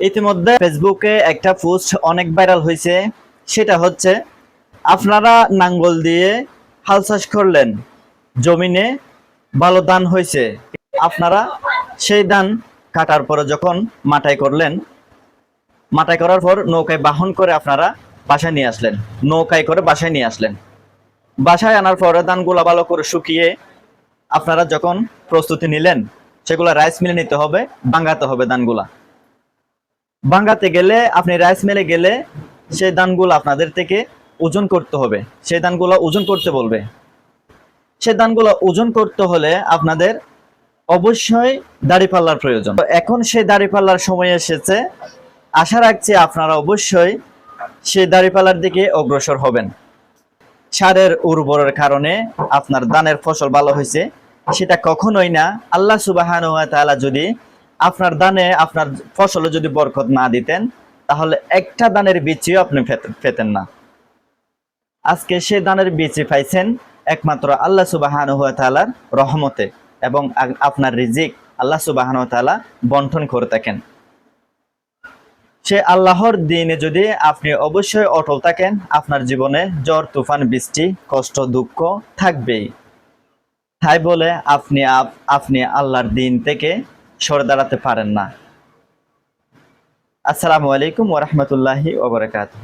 ইতিমধ্যে ফেসবুকে একটা পোস্ট অনেক ভাইরাল হয়েছে, সেটা হচ্ছে, আপনারা নাঙ্গল দিয়ে হাল চাষ করলেন, জমিনে ভালো ধান হয়েছে, আপনারা সেই ধান কাটার পরে যখন মাটাই করলেন মাটাই করার পর নৌকায় বাহন করে আপনারা বাসায় নিয়ে আসলেন, নৌকায় করে বাসায় নিয়ে আসলেন। বাসায় আনার পরে ধানগুলা ভালো করে শুকিয়ে আপনারা যখন প্রস্তুতি নিলেন, সেগুলো রাইস মিলে নিতে হবে, ভাঙাতে হবে ধানগুলা। বাঙ্গাতে গেলে, আপনি রাইস মিলে গেলে সেই ধানগুলো আপনাদের থেকে ওজন করতে হবে। সেই ধানগুলো ওজন করতে বলবে। সেই ধানগুলো ওজন করতে হলে আপনাদের অবশ্যই দাড়িপাল্লার প্রয়োজন। এখন সেই দাড়িপাল্লার সময় এসেছে। আশা রাখছি আপনারা অবশ্যই সেই দাড়িপাল্লার দিকে অগ্রসর হবেন। সারের উর্বরের কারণে আপনার ধানের ফসল ভালো হয়েছে, সেটা কখনোই না। আল্লাহ সুবাহান তাআলা যদি আপনার দানে আপনার ফসলে যদি বরকত না দিতেন, তাহলে একটা দানের বীজও আপনি পেতেন না। আজকে সে দানের বীজ পাইছেন একমাত্র আল্লাহ সুবাহান তাআলার রহমতে এবং আপনার রিজিক আল্লাহ সুবাহান তাআলা বন্টন করে থাকেন। সে আল্লাহর দিনে যদি আপনি অবশ্যই অটল থাকেন, আপনার জীবনে জ্বর, তুফান, বৃষ্টি, কষ্ট, দুঃখ থাকবেই। তাই বলে আপনি আপনি আল্লাহর দিন থেকে সরে দাঁড়াতে পারেন না। আসসালামু আলাইকুম ওরহমতুল্লাহি ওবরাকাতুহ